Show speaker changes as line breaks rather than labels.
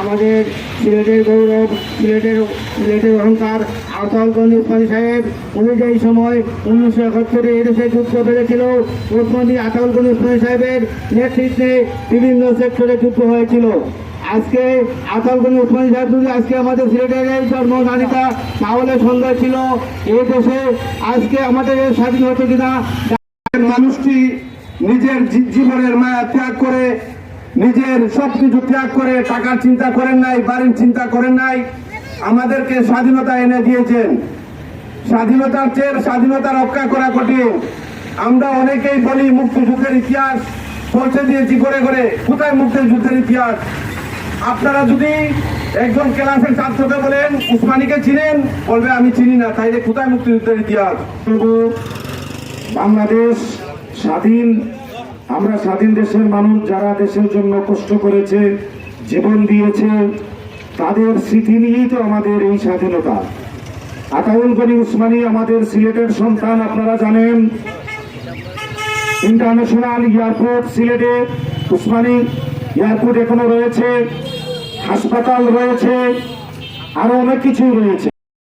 আমাদের সিলেটের গৌরব সিলেটের সিলেটের অহংকার আসালগঞ্জ উসমানী সাহেব, উনি যেই সময় উনিশশো একাত্তরে এদেশে যুদ্ধ বেড়েছিল আতাল আসালগঞ্জ উসমানী সাহেবের নেতৃত্বে বিভিন্ন সেক্টরে যুদ্ধ হয়েছিল। আজকে আতালগঞ্জ উসমানী সাহেব আজকে আমাদের সিলেটের এই জন্মদানিতা তাহলে সন্ধ্যা ছিল এই দেশে আজকে আমাদের স্বাধীন হচ্ছে কিনা।
মানুষটি নিজের জীবনের মায়া ত্যাগ করে নিজের সব কিছু ত্যাগ করে, টাকার চিন্তা করেন নাই, বাড়ির চিন্তা করেন নাই, আমাদেরকে স্বাধীনতা এনে দিয়েছেন। স্বাধীনতার চেয়ে স্বাধীনতা রক্ষা করা কঠিন। আমরা অনেকেই বলি, মুক্তিযুদ্ধের ইতিহাস পৌঁছে দিয়েছি করে করে কোথায় মুক্তিযুদ্ধের ইতিহাস? আপনারা যদি একজন ক্লাসের ছাত্রকে বলেন, উসমানীকে চিনেন? বলবে, আমি চিনি না। তাইলে কোথায় মুক্তিযুদ্ধের ইতিহাস? বাংলাদেশ স্বাধীন আমরা স্বাধীন দেশের মানুষ যারা দেশের জন্য কষ্ট করেছে, জীবন দিয়েছে, তাদের স্মৃতি নিয়েই তো আমাদের এই স্বাধীনতা। আতাউল গনি উসমানী আমাদের সিলেটের সন্তান, আপনারা জানেন। ইন্টারন্যাশনাল এয়ারপোর্ট সিলেটে উসমানী এয়ারপোর্ট এখনও রয়েছে, হাসপাতাল রয়েছে, আরও অনেক কিছুই রয়েছে।